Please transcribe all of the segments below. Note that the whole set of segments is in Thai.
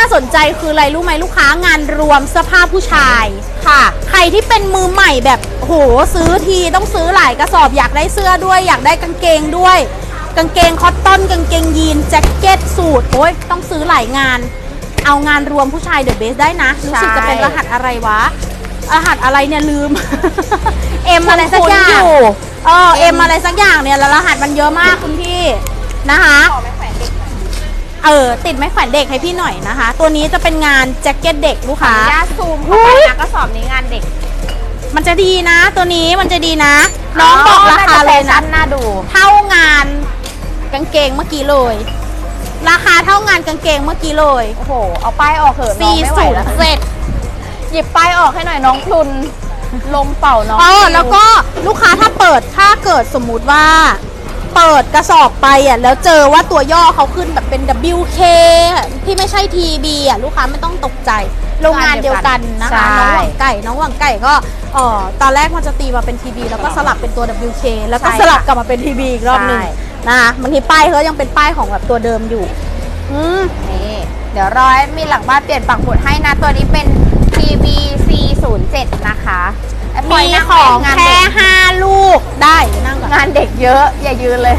น่าสนใจคืออะไรรู้ไหมลูกค้างานรวมเสื้อผ้าผู้ชาย ค่ะ ใครที่เป็นมือใหม่แบบโหซื้อทีต้องซื้อหลายกระสอบอยากได้เสื้อด้วย อยากได้กางเกงด้วย กางเกงคอตตอนกางเกงยีนแจ็คเก็ตสูทโอ้ยต้องซื้อหลายงาน เอางานรวมผู้ชายเดอะเบสได้นะรู้สึกจะเป็นรหัสอะไรวะรหัสอะไรเนี่ยลืม เอ็มอะไรสักอย่างคุ้นๆอยู่เออเอ็มอะไรสักอย่างเนี่ยแล้วรหัสมันเยอะมากคุณพี่นะคะ เออติดไม้แขวนเด็กให้พี่หน่อยนะคะ ตัวนี้จะเป็นงานแจ็คเก็ตเด็กลูกขอค้าอนุญาตซูมเข้าไปนะกระสอบนี้งานเด็กมันจะดีนะ ตัวนี้มันจะดีนะ น้องบอกราคาเลยนะ น่าดู เท่างานกางเกงเมื่อกี้เลย ราคาเท่างานกางเกงเมื่อกี้เลยโอ้โห เอาป้ายออกเถอะน้องไม่ไหวแล้ว40เสร็จ หยิบป้ายออกให้หน่อยน้องพลุนลมเป่าน้องอ๋อฟิแล้วก็ลูกค้าถ้าเปิดถ้าเกิดสมมุติว่า เปิดกระสอบไปอะแล้วเจอว่าตัวย่อเขาขึ้นแบบเป็น WK ที่ไม่ใช่ TB อะลูกค้าไม่ต้องตกใจ โรงงานเดียวกันนะคะน้องหวังไก่น้องหวังไก่ก็เอ่อตอนแรกมันจะตีมาเป็น TB แล้วก็สลับเป็นตัว WK แล้วก็สลับกลับมาเป็น TB อีกรอบหนึ่งนะคะบางทีป้ายเขายังเป็นป้ายของแบบตัวเดิมอยู่ อืม นี่เดี๋ยวรอให้มีหลังบ้านเปลี่ยนปักหมุดให้นะ ตัวนี้เป็น TVC 0 7นะคะไอ้ปล่ มียนั่ของงานแค่เด็กห้าลูกได้นั่งก่อนงานเด็กเยอะ อย่ายืนเลย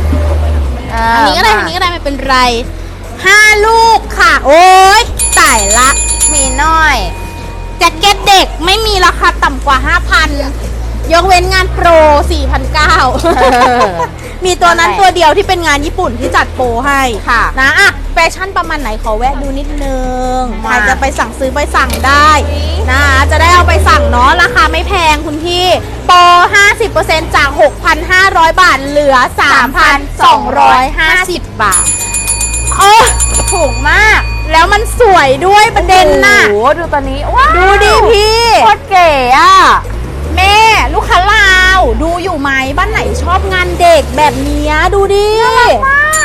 เอันนี้ก็ได้มาอันนี้ก็ได้ไม่เป็นไรห้าลูกค่ะ โอ้ยตายละ มีน้อยแจ็คเก็ตเด็กไม่มีราคาต่ำกว่า 5,000 ยกเว้นงานโปร 4,900 มีตัวนั้นนั่นแหละตัวเดียวที่เป็นงานญี่ปุ่นที่จัดโปรให้ค่ะนะอะแฟชั่นประมาณไหนขอแวะดูนิดนึงมาใครจะไปสั่งซื้อไปสั่งได้นะคะจะได้เอาไปสั่งเนาะราคาไม่แพงคุณพี่โปร50%จาก 6,500 บาทเหลือ 3,250 บาทเออถูกมากแล้วมันสวยด้วยประเด็นน่ะโอ้โหดูตัวนี้ว้าวดูดิพี่โคตรเก๋อะแม่ลูกค้าลา วดูอยู่ไหมบ้านไหนชอบงานเด็กแบบเนี้ยดูดิ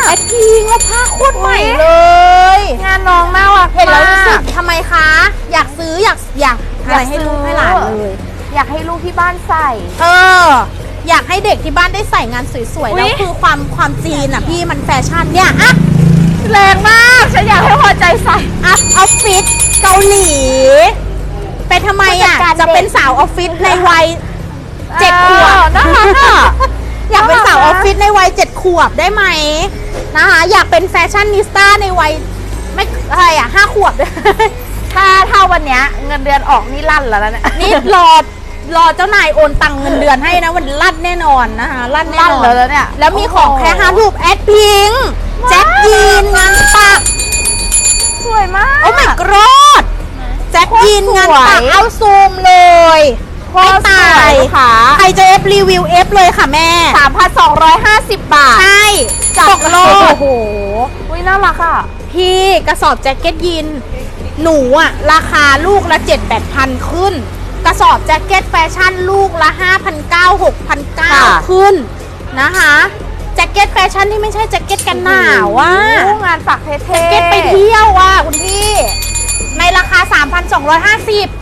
แอดพิงแล้วผ้าโคตรใหม่เลย งานน้องน่ารักเห็นแล้วรู้สึกมากทำไมคะ อยากซื้ออยากอยากอะไรให้ลูกให้หลานเลยอยากให้ลูกที่บ้านใส่ เออ อยากให้เด็กที่บ้านได้ใส่งานสวยๆอุ๊ยแล้วคือความความจีนอะพี่มันแฟชั่นเนี่ยอะแรงมากฉันอยากให้พอใจใส่อัพออฟฟิศเกาหลี เป็นทำไมอะผู้จัดการเด็กจะเป็นสาวออฟฟิศในวัย เจ็ดขวบเออน่ารักอะอยากเป็นสาวอน่ารัอกฟฟิศในวัยเจ็ดขวบได้ไหมนะคะ อยากเป็นแฟชั่นนิสต้าในวัยไม่อะไรอะห้าขวบด้วยถ้าถ้าวันเนี้ยเงินเดือนออกนี่ลั่นแล้วนะเนี่ยนี่รอรอเจ้านายโอนตังค์เงินเดือนให้นะวันลั่นแน่นอนนะคะลั่นแน่ลั่นนอนเลยแล้วเนี่ยแล้วมีของแค่โอ้โหห้ารูปแอดพิงแจ็คยีนงานปัก สวยมาก โอ้ my god แจ็คยีนงานปักโคตรสวยเอาซูมเลย โคไม่ตรสตาวยย ลูกค้าใครจะเอฟรีวิวเอฟเลยค่ะแม่ 3,250 บาท ใช่จัดตกโลโอ้ดโห อุ้ยน่ารักอะ พี่กระสอบแจ็คเก็ตยีนหนูอะราคาลูกละ7 8พันขึ้น กระสอบแจ็คเก็ตแฟชั่นลูกละ5 9 0 0 6 9ค่ะ0ขึ้นนะคะ แจ็คเก็ตแฟชั่นที่ไม่ใช่แจ็คเก็ตกันหนาวอะโอ้งานปักเท่ๆแจ็คเก็ตไปเที่ยวอะคุณพี่ ในราคา 3,250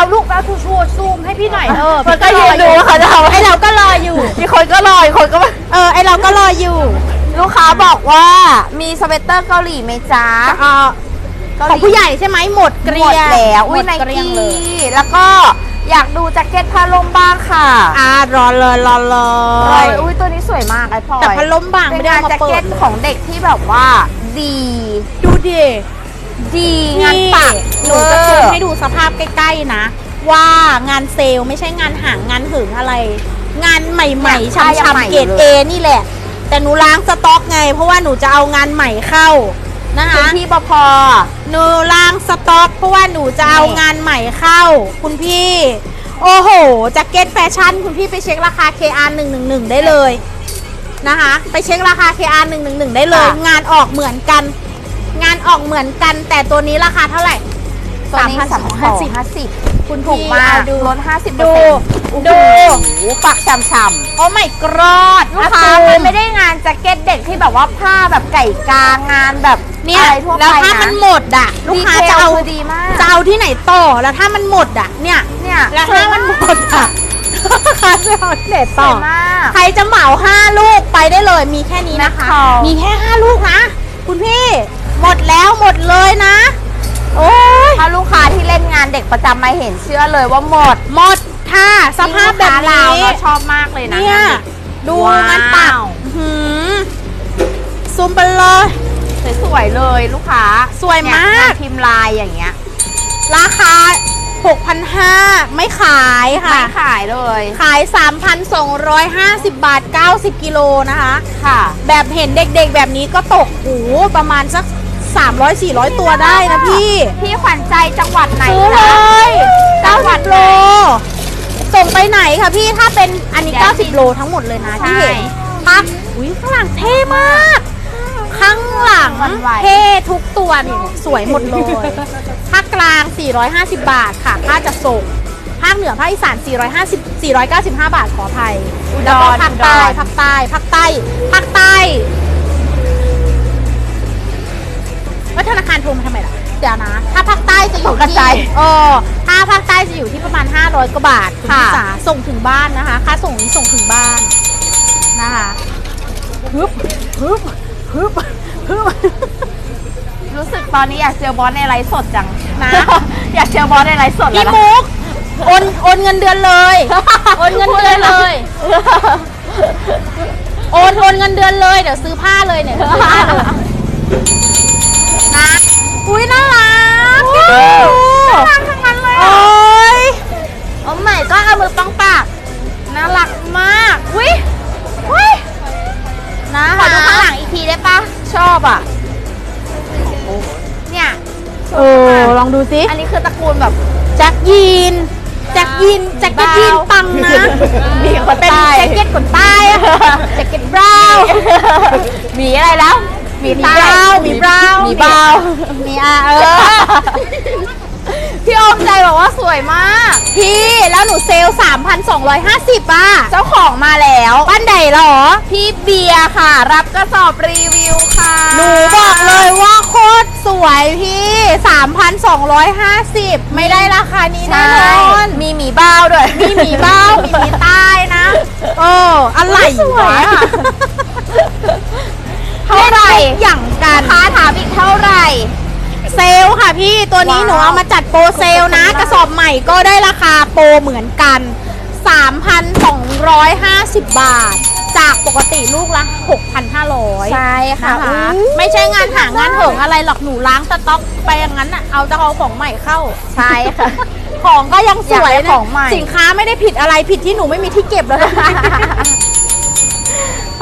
เอาลูกแล้วชูชูซูมให้พี่หน่อยเออมันก็พี่ยืนดูว่าเขาจะเอาไอเราก็รออยู่มีคนก็รออีกคนก็ไม่เออไอเราก็รออยู่ ลูกค้าบอกว่ามีสเวตเตอร์เกาหลีไหมจ๊ะเอ่อเกาของหลีผู้ใหญ่ใช่ไหมหมดเกลี้หมยดงแล้วหมอุ้ยดไนเกลี้ยงกี้เลยแล้วก็อยากดูแจ็คเก็ตผ้าลมบ้างค่ะ อ่ารอเลยรอเลโอ้ยยอุ้ยตัวนี้สวยมากไอ้พลอยแต่พัดลมบางเป็ไม่นได้งานเอามาแจ็คเปิเก็ดตของเด็กที่แบบว่าดี ดูดิ ดีงานปักหนูจะซูมให้ดูสภาพใกล้ๆนะ ว่างานเซลล์ไม่ใช่งานหางงานหึงอะไร งานใหม่ๆช้ำๆเกรดเอนี่แหละ แต่หนูล้างสต็อกไง เพราะว่าหนูจะเอางานใหม่เข้านะคะพื้นที่ปพอหนูล้างสต็อกเพราะว่าหนูจะเอางานใหม่เข้า คุณพี่ โอ้โหแจ็คเก็ตแฟชั่น คุณพี่ไปเช็คราคา KR 111ได้เลยนะคะ ไปเช็คราคา KR 111ได้เลยค่ะงานออกเหมือนกัน งานออกเหมือนกัน แต่ตัวนี้ราคาเท่าไหร่ตัวนี้สามพันสองห้าสิบคุณถูกมากดูลดห้าสิบดูดูดูปักช่ำๆโอ้ไม่กรอดลูกค้ามันไม่ได้งานแจ็คเก็ตเด็กที่แบบว่าผ้าแบบไก่กางานแบบเนี่ยอะไรทั่วไปแล้วถ้านะมันหมดอะ ลูกค้าดีเทลจะเอาคือดีมากจะเอาที่ไหนต่อแล้วถ้ามันหมดอะ เนี่ยเนี่ยแล้วถ้ามันหมดอะค้าจะเอาที่ไหนสต่อวยมากใครจะเหมาห้าลูกไปได้เลยมีแค่นี้นะคะแมคคอลมีแค่ห้าลูกนะ คุณพี่ หมดแล้วหมดเลยนะเด็กประจำมาเห็นเชื่อเลยว่าหมดหมดค่ะ สภาพแบบเรานี้เนาะชอบมากเลยนะเนี่ยงานเด็กดูว้าวงานปักอื้อหือซูมไปเลยสวยๆเลยลูกค้าสวยมากเนี่ยงนพิมพ์ลายอย่างเงี้ย ราคา 6,500 ไม่ขายค่ะ ไม่ขายเลย ขาย 3,250 บาท 90 กิโลนะคะ ค่ะ แบบเห็นเด็กๆแบบนี้ก็ตกหูประมาณสัก 300-400 ตัวได้นะพี่ พี่ขวัญใจจังหวัดไหนซื้อเลจ๊ะยจังหวัด90ไหนโลส่งไปไหนคะพี่ถ้าเป็นอันนี้เดี๋ยว90 โลทั้งหมดเลยนะใช่ที่เห็นพักอุ้ยข้างหลังเท่มาก ข้างหลังหวั่นไหว เท่ทุกตัวนี่สวยหมดเลยภาคกลาง 450 บาทค่ะ ค่าจัดส่งภาคเหนือภาคอีสาน 450 495 บาทขออภัยอุดแล้วก็รภาคใต้อุดรภาคใต้ภาคใต้ภาคใต้ แล้วธนาคารโทรมาทำไมล่ะ เดี๋ยวนะ ถ้าภาคใต้จะอยู่ตกใจ ที่เออถ้าภาคใต้จะอยู่ที่ประมาณ 500กว่าบาทคุณค่ะ พี่จ๋าส่งถึงบ้านนะคะ ค่าส่งนี้ส่งถึงบ้านนะคะฮึบฮึบฮึบฮึบ รู้สึกตอนนี้อยากเจอบอสในไลฟ์สดจังนะ อยากเจอบอสในไลฟ์สดแล้พี่วนะ มุกโอนโอนเงินเดือนเลย โอนเงินเดือนเลย โอนโอนเงินเดือนเลย เดี๋ยวซื้อผ้าเลยเนี่ยเดี๋ยวซื้อผ้าเลย นะอุ้ยน่ารักพี่ดูน่ารักทั้งนั้นเลยโอ้อะยโอ้ใหม่ก็เอามือป้องปากน่ารักมากวิวินะขอคะดูข้างหลังอีกทีได้ปะชอบอะเนี่ยเออลองดูสิอันนี้คือตระกูลแบบแจ็คยีนแจ็คยีนแจ็คเก็ตยีนปังนะมีคนเป็นใต้แจ็คเก็ตขนใต้อะแจ็คเก็ตบราวน์หมีอะไรแล้ว หมีมีใต้บราวน์มีบราวน์หมีบราวน์มีอะเออ พี่อมใจบอกว่าสวยมาก พี่แล้วหนูเซลล์3,250อะเจ้าของมาแล้วบ้านใดเหรอ พี่เบียร์ค่ะ รับกระสอบรีวิวค่ะหนูบอกเลยว่าโคตรสวยพี่ 3,250 ไม่ได้ราคานี้แน่ใช่นอนมีหมีบ้าวด้วย มีหมีเบ้ามีหมีใต้นะเอออะไรสววะยอะ เท่าไหร่ล่นทุกอย่างกันค้าถามอีกเท่าไหร่ เซลลค่ะพี่ตัวนี้ว้าว หนูเอามาจัดโปรเซลลนะ กระสอบใหม่ก็ได้ราคาโปรเหมือนกัน 3,250 บาท จากปกติลูกละ 6,500 ใช่ค่ะนะคะอุ๊ย ไม่ใช่งานหางานเหิงอะไรหรอกหนูล้างสต็อกไปอย่างนั้นอะเอาจะเอาของใหม่เข้า ใช่ค่ะ ของก็ยังสวยอยากได้นะของใหม่ สินค้าไม่ได้ผิดอะไรผิดที่หนูไม่มีที่เก็บแล้วป้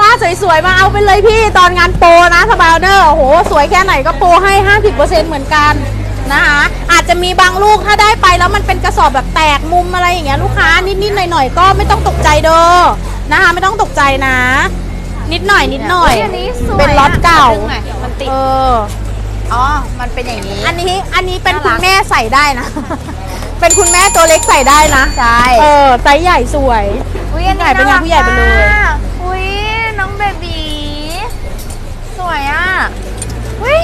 าสวยๆ มาเอาไปเลยพี่ตอนงานโปรนะสบายเนอร์โอ้โห สวยแค่ไหนก็โปรให้ 50%เหมือนกันนะคะอาจจะมีบางลูกถ้าได้ไปแล้วมันเป็นกระสอบแบบแตกมุมอะไรอย่างเงี้ยลูกค้านิดๆหน่อยๆก็ไม่ต้องตกใจเด้อนะคะไม่ต้องตกใจนะ นิดหน่อยนิดหน่อย อันนี้สวยเป็นล็อตเก่า ดึงหน่อยมันติด เออ อ๋อ มันเป็นอย่างนี้ อันนี้อันนี้เป็นน่ารักคุณแม่ใส่ได้นะ เป็นคุณแม่ตัวเล็กใส่ได้นะ ใช่ เออไซส์ใหญ่สวย อุ้ยอันนี้ใหญ่เป็นไงารักผู้ใหญ่ไปเลยมากอุ้ยน้องเบบีส วยอะอุ้ย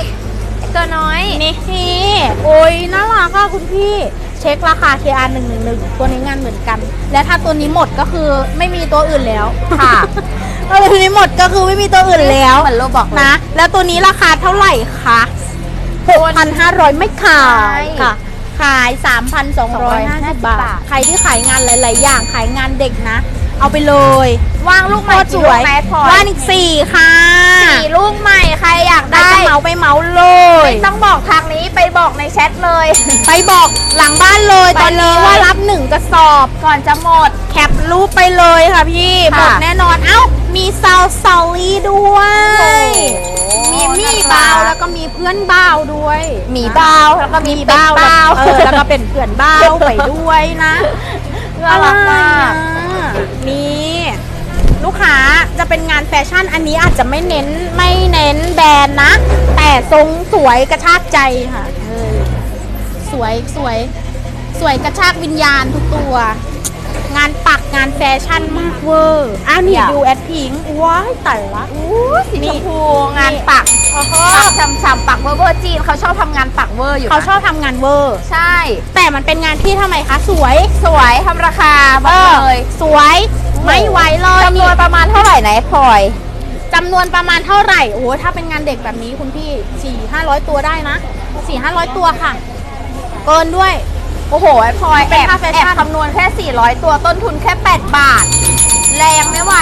ไอ้ตัวน้อย นี่นี่โอ้ยน่ารักอะคุณพี่ เช็คราคา KR 1 1 1ตัวนี้งานเหมือนกัน และถ้าตัวนี้หมดก็คือไม่มีตัวอื่นแล้วค่ะ ถ้าตัวนี้หมดก็คือไม่มีตัวอื่นแล้วเหมือนโลบอกเลยนะ แล้วตัวนี้ราคาเท่าไหร่คะ6,500 ไม่ขายค่ะ ขาย 3,250 บาท ใครที่ขายงานหลาย ๆ อย่าง ขายงานเด็กนะ เอาไปเลย วางลูกใหโคม่ตรสกี่วลูกยไหมพลอยว่านอีกสี่ค่ะสี่ลูกใหม่ใครอยากได้ได้จะเหมาไปเหมาเลยไม่ต้องบอกทางนี้ไปบอกในแชทเลย ไปบอกหลังบ้านเลยไปตอนนี้เลยว่ารับหนึ่งกระสอบก่อนจะหมดแคปรูปไปเลยค่ะพี่ค่ะหมดแน่นอนเอ้ามีซาวซาลีด้วยมีมี่น่ารักบาวแล้วก็มีเพื่อนบ้าวด้วยหมีบ้าวแล้วก็มีมีบ้าบ้าววแล้วเออแล้วก็เป็นเพื่อนบ้าวไปด้วยนะน่ารัก เป็นงานแฟชั่นอันนี้อาจจะไม่เน้นไม่เน้นแบรนด์นะ แต่ทรงสวยกระชากใจค่ะเออสวยสวย สวยกระชากวิญญาณทุกตัว งานปักงานแฟชั่นมากเวอร์อ้าวนี่อยากดูแอดพิงค์ว้ายแต่ละอู้สีนี่ชมพูงานปักโอ้โหปักฉ่ำๆปักเวอร์เวอร์จีนเขาชอบทำงานปักเวอร์อยู่นะเขาชอบทำงานเวอร์ ใช่ แต่มันเป็นงานที่ทำไมคะ สวย สวยทำราคาบอกเลย สวย ไม่ไหวเลยจำนวนประมาณเท่าไหร่ไหนพลอยจำนวนประมาณเท่าไหร่โอ้โหถ้าเป็นงานเด็กแบบนี้คุณพี่สี่ห้าร้อยตัวได้นะสี่ห้าร้อยตัวค่ะ เกินด้วย โอ้โหไอ้พลอยเป็แอนบค่าแฟแอชั่บนคำนวณแค่ 400 ตัวต้นทุนแค่ 8 บาท แรงไม่ไหว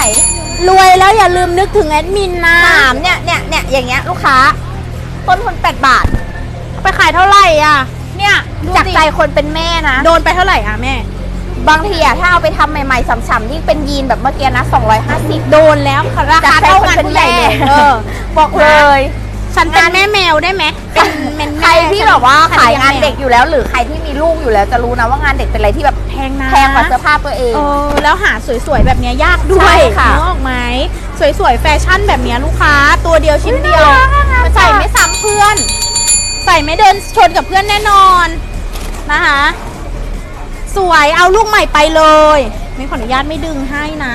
รวยแล้วอย่าลืมนึกถึงแอดมินนะถามเนี่ยเนี่ยเนี่ยอย่างเงี้ยลูกค้า ต้นทุน 8 บาท ไปขายเท่าไหร่อะ เนี่ยดูจากสิใจคนเป็นแม่นะ โดนไปเท่าไหร่อะแม่ บางทีอะถ้าเอาไปทำใหม่ๆฉ่ำๆยิ่งเป็นยีนแบบเมื่อกี้นะ 250 โดนแล้วค่ะราคาเท่างานผู้ใหญ่เลยเออบอกเลย ฉันเป็นแม่แมวได้ไหมเป็นเป็นใครแม่ที่แบบว่าฉัขายลี้งานแมวเด็กอยู่แล้ว หรือใครที่มีลูกอยู่แล้วจะรู้นะว่างานเด็กเป็นอะไรที่แบบแพงนะแพงกว่าเสื้อผ้าตัวเอง เออแล้วหาสวยๆแบบเนี้ยยากด้วใช่ยค่ะ นึกออกไหมสวยๆแฟชั่นแบบเนี้ยลูกค้า ตัวเดียวชิ้นเดียวน่ารักอะงานใส่จัดไม่ซ้ำเพื่อน ใส่ไม่เดินชนกับเพื่อนแน่นอนนะคะ สวยเอาลูกใหม่ไปเลยไม่ขออนุญาตไม่ดึงให้นะ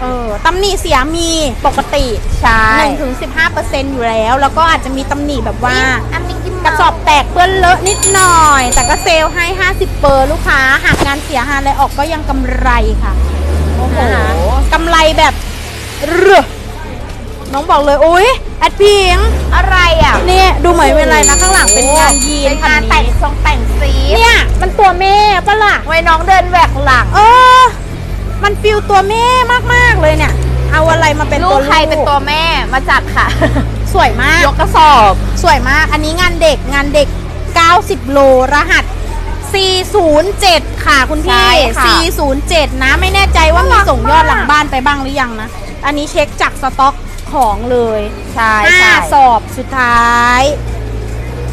เออตำหนิเสียมีปกติใช่หนึ่งถึงสิบห้าเปอร์เซ็นต์อยู่แล้ว แล้วก็อาจจะมีตำหนิแบบว่าอันนี้กินกระสอบแตกเปื้อนเลอะนิดหน่อย แต่ก็เซลล์ให้50เปอร์ลูกค้าหากงานเสียหายอะไรออกก็ยังกำไรค่ะโอ้โหนะคะกำไรแบบเรือ น้องบอกเลยอุ้ยแอดพิงอะไรอะเนี่ยดูเหมือนเป็นอะไรนะข้างหลังเป็นงานยีนเป็นงานแต่งทรงแต่งสีเนี่ยมันตัวแม่ปะล่ะไว้น้องเดินแหวกหลัง เออ มันฟิลตัวแม่มากๆเลยเนี่ย เอาอะไรมาเป็นลูตัวกใครเป็นตัวแม่มาจัดค่ะ สวยมาก ยกกระสอบ สวยมาก อันนี้งานเด็กงานเด็ก 90 โล รหัส 407 ค่ะคุณใช่พี่ ค่ะ 407 นะ ไม่แน่ใจว่ามีส่งยอดหลังบ้านไปบ้างหรือยังนะ อันนี้เช็คจากสต็อก ของเลยใช่ห้าใช่ สอบสุดท้าย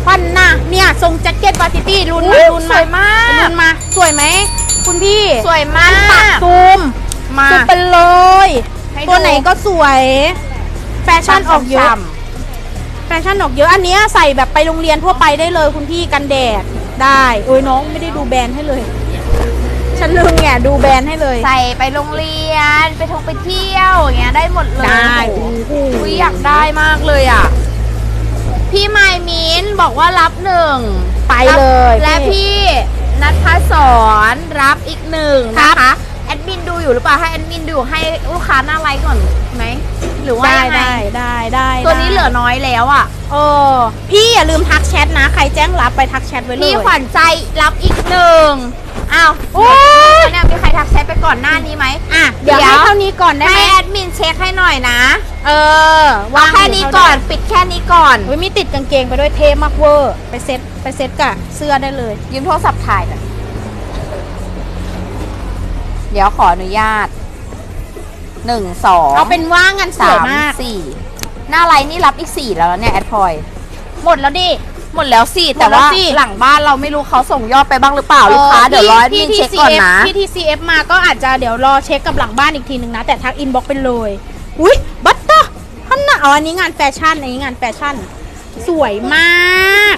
พันนะเนี่ยทรงแจ็คเก็ตวาติตี้รุนมารุนสมาวยมากรุนมาสวยไหมคุณพี่สวยมาปักกซูมมาซูมไปเลย ให้ดูตัวไหนก็สวย แฟชั่นออกเยอะฉ่แฟชั่นออกเยอะอันเนี้ยใส่แบบไปโรงเรียนทั่วไปได้เลยคุณพี่กันแดดได้โอ้ยน้องไม่ได้ดูแบรนด์ให้เลย ฉันลืมแง่ดูแบรนด์ให้เลยๆใส่ไปโรงเรียนไปท่องไปเที่ยวอย่างเงี้ยได้หมดเลยได้โอ้โหโอ้โหอุ๊ยอยากได้มากเลยอะ พี่ไมายมินบอกว่ารับหนึ่งไปเลยและพี่นัทพสอนรับอีกหนึ่งครันะบคะแอดมินดูอยู่หรือเปล่าให้แอดมินดูให้ลูกค้าหน้าไลน์ก่อนไหม หรือว่าได้ยังไงได้ได้ได้ตัวนี้ได้เหลือน้อยแล้วอะเออพี่อย่าลืมทักแชทนะ ใครแจ้งรับไปทักแชทไว้เลย พี่ขวัญใจรับอีกหนึ่งอ้าวโอ้ยเนี่ยมีใครทักแชทไปก่อนหน้านี้ไหมอะเดี๋ยวเดี๋ยวให้เท่านี้ก่อนได้ไหมให้แอดมินเช็คให้หน่อยนะ เออวางแค่นี้ก่อนปิดแค่นี้ก่อนอุ้ยมีติดกางเกงไปด้วยเทมากเวอร์ไปเซ็ตไปเซ็ตกับเสื้อได้เลยยืมโทรศัพท์ถ่ายหน่อยเดี๋ยวขออนุญาต หนึ่งสองเอาเป็นว่างานสสาวยมมาก สี่หน้าไลน์นี่รับอีกสี่แล้วเนี่ยแอดพลอยหมดแล้วดิ หมดแล้วสี่หมแต่ดแล้วว่าสิ หลังบ้านเราไม่รู้เขาส่งยอดไปบ้างหรือเปล่าลูกค้าเดี๋ยวรอแอดมินเช็คก่อนนะพี่ TCF มาก็อาจจะเดี๋ยวรอเช็คกับหลังบ้านอีกทีหนึ่งนะ แต่ทักอินบ็อกไปเลย อุ้ยบัตเตอร์ฮันน่ะเอาอันนี้งานแฟชั่นอันนี้งานแฟชั่น สวยมาก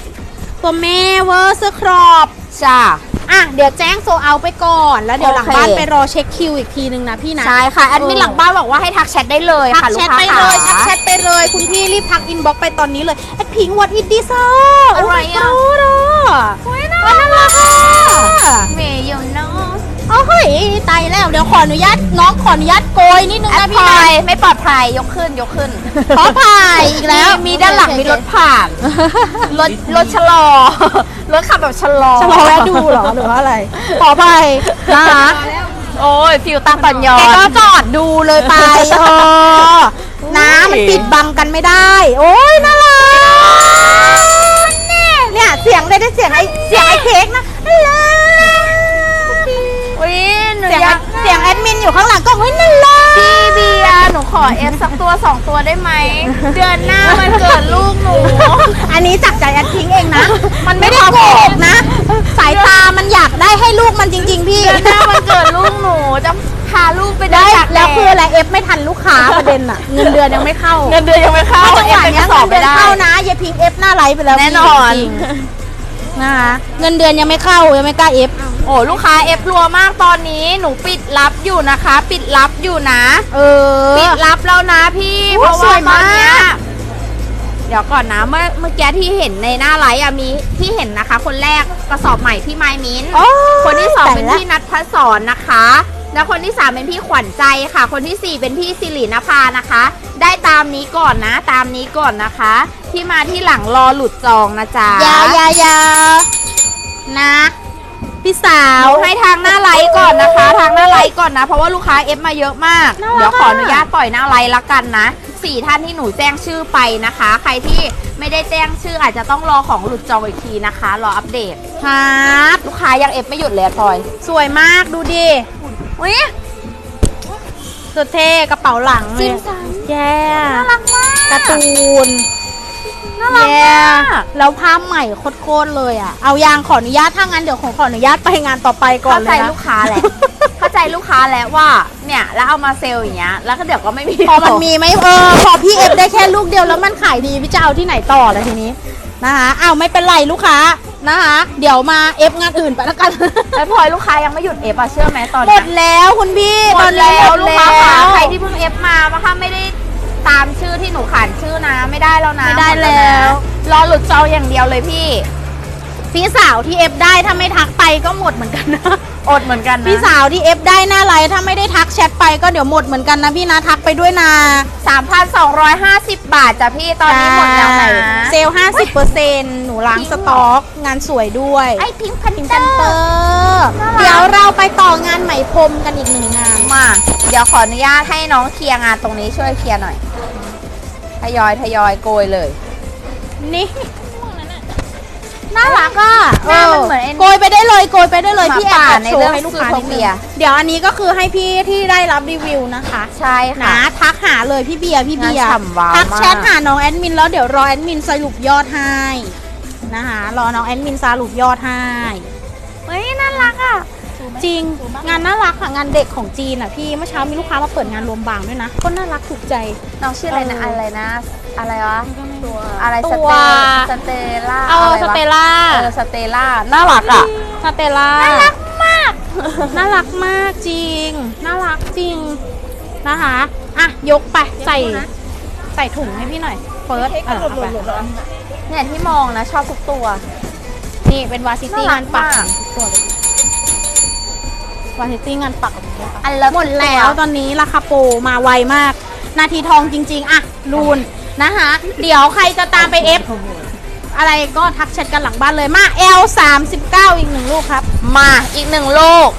ตัวแม่เวอร์เสื้อครอบ จ้า อะเดี๋ยวแจ้งโซเอาไปก่อน แล้วเดี๋ยวหลังโอเค บ้านไปรอเช็คคิวอีกทีนึงนะพี่นะ ใช่ค่ะแอดมินหลังบ้านบอกว่าให้ทักแชทได้เลยทักค่ะลูแชกทค้าไปเลยค่ะทักแชทไปเลย คุณพี่รีบทักอินบ็อกไปตอนนี้เลยแอดพิงวัดอินดีเซอร์อะไรอะ โอ้โหสวยนะน่ารักอะเมย์ยูโนโอ้ยตายแล้วเดี๋ยวขออนุญาตน้องขออนุญาตโกยนิดนึงแอดนะพพี่ลอนะยไม่ปลอดภัยยกขึ้นยกขึ้นขอถ่ายอีกแล้วมีด้านหลังมีรถผ่านรถรถชะลอ รถขับแบบชะลอจะรอแวะดูเหรอหรือว่าอะไร ขอไปนะคะโอ้ยฟิวตาปัญญอแกก็นจอดดูเลยไปเออน้ำมันปิดบังกันไม่ได้ โอ้ยน่ารักเนี่ยเสียงเลยได้เสียงไอ้เสียงไอ้เค้กนะน่ารัก อุ้ยหนูเสียง อยาก เสียงแอดมินอยู่ข้างหลังก็เฮ้ยน่ารักพี่เบียร์หนูขอเอฟสักตัวสองตัวได้ไหม เดือนหน้ามันเกิดลูกหนู อันนี้จากใจแอดพิงเองนะ มันไม่ได้โกหกนะ สายตามันอยากได้ให้ลูกมันจริง ๆ พี่ เดือนหน้ามันเกิดลูกหนูจะพาลูกไปได้ตากแล้วคือดอะไรเอฟไม่ทันลูกค้าประเด็นอะเงินเดือนยังไม่เข้าเงินเดือนยังไม่เข้าถ้าจังหวะเอฟเนี้ยสอเงิบนไปเดือนได้เข้านะยายพิงเอฟหน้าไลฟ์ไปแล้วแน่นอนจริงๆ นะคะเงินเดือนยังไม่เข้ายังไม่กล้าเอฟโอ้ลูกค้าเอฟรัวมากตอนนี้หนูปิดรับอยู่นะคะ ปิดรับอยู่นะ เออปิดรับแล้วนะพี่โอ้เพราะสว่าวยตมาอกนเนี้ยกเดี๋ยวก่อนนะเมื่อเมื่อกี้ที่เห็นในหน้าไลฟ์อะมีที่เห็นนะคะ คนแรกกระสอบใหม่พี่ไมมินโอ้คนที่สองแต่เป็นละพี่นัทพศรนะคะ แล้วคนที่สามเป็นพี่ขวัญใจค่ะ คนที่สี่เป็นพี่สิรินภานะคะ ได้ตามนี้ก่อนนะ ตามนี้ก่อนนะคะ ที่มาที่หลังรอหลุดจองนะจ๊ะยาวยาวยาวนะพพี่สาเอาวให้ทางหน้าไลฟ์ก่อนนะคะ ทางหน้าไลฟ์ก่อนนะ เพราะว่าลูกค้าเอฟมาเยอะมากน่ารักเดี๋ยวขออนุอะญาตปล่อยหน้าไลฟ์ละกันนะสี่ท่านที่หนูแจ้งชื่อไปนะคะ ใครที่ไม่ได้แจ้งชื่ออาจจะต้องรอของหลุดจองอีกทีนะคะ รออัปเดตครับลูกค้ายังเอฟไม่หยุดเลยอะพลอย สวยมากดูดิ อุ้ยสุดเท่กระเป๋าหลังเลจิยมสันแย่น่ารักมากการ์ตูนน่ารักแย่มากแล้วภาพใหม่โคตรๆเลยอะ เอายางขออนุญาตถ้างั้นเดี๋ยวของขออนุญาตไปงานต่อไปก่อนเข้าเลใจยนะ ลูกค้าแหละเข้าใจลูกค้าแล้วว่าเนี่ยแล้วเอามาเซลล์อย่างเงี้ยแล้วก็เดี๋ยวก็ไม่มีพอมันมีไหมเออ พอพี่เอฟได้แค่ลูกเดียวแล้วมันขายดีพี่จะเอาที่ไหนต่อละทีนี้นะคะอ้าวไม่เป็นไรลูกค้า นะคะ เดี๋ยวมาเอฟงานอื่นไปแล้วกันแล้วพลอยลูกค้ายังไม่หยุดเอฟอะเชื่อไหมตอนหมเนี้ยดแล้วคุณพี่หมตอนดนี้แล้วหมลูดกค้าแล้ค่ะใครที่เพิ่งเอฟมานะคะไม่ได้ตามชื่อที่หนูขานชื่อนะ ไม่ได้แล้วนะไม่ได้หดแล้วนะรอหลุดจองอย่างเดียวเลยพี่ พี่สาวที่เอฟได้ถ้าไม่ทักไปก็หมดเหมือนกันนะ อดเหมือนกันนะ พี่สาวที่เอฟได้หน้าไลน์ถ้าไม่ได้ทักแชทไปก็เดี๋ยวหมดเหมือนกันนะพี่นะทักไปด้วยนะ3,250 บาทจ้ะพี่ตอนนี้หมดแล้วนะ เซลล์50เปอร์เซ็นต์หนูล้างจริงสเหรอต็อก งานสวยด้วยไอพิงค์พันพิมพ์เตกันอเตอร์ร์น่ารัก เดี๋ยวเราไปต่องานไหมพรมกันอีกหนึ่งงาน มา เดี๋ยวขออนุญาตให้น้องเคลียร์งานตรงนี้ช่วยเคลียร์หน่อย ทยอยทยอยโกยเลย นี่ น่ารักอะหน้ามันเหมือนไอ้โกยไปได้เลยโกยไปได้เลยหมาพี่แอบป่าแอบในโชเรื่ว์องให้ลูกค้านิดนึง Zootopia เดี๋ยวอันนี้ก็คือให้พี่ที่ได้รับรีวิวนะคะ ใช่ค่ะ นะทักหาเลยพี่เบียร์พี่เบียร์งานฉ่ำว้าวทักแชทมาก หาน้องแอดมินแล้วเดี๋ยวรอแอดมินสรุปยอดให้นะคะรอน้องแอดมินสรุปยอดให้เฮ้ยน่ารักอะ จริงงานน่ารักค่ะงานเด็กของจีนอะพี่เมื่อเช้ามีลูกค้ามาเปิดงานรวมบางด้วยนะก็น่ารักถูกใจ น้องชื่ออะไรนะเอออ อะไรนะ อะไรวะ อะไรตัสวเตสเตล่าเอาอะไรสวะเตล่า เออสเตล่าน่ารักอะ สเตล่า น่ารักมาก น่ารักมากจริง น่ารักจริงนะคะ อะ ยกไป ใส่ ใส่ถุงให้พี่หน่อย เฟิร์สเออเอาไปเนี่ยที่มองนะชอบทุกตัว นี่เป็นวาซิตี้านน่างรักปักมากทุกตัวเลยวาซิตี้งานปักแบบนี้ค่ะอันละหมดแล้วตอนนี้ราคาโปรมาไวมาก นาทีทองจริง ๆ อะรูน นะคะเดี๋ยวใครจะตามไปเอฟอะไรก็ทักแชทกันหลังบ้านเลยมา L 3 9 อีกหนึ่งลูกครับ มาอีกหนึ่งลูก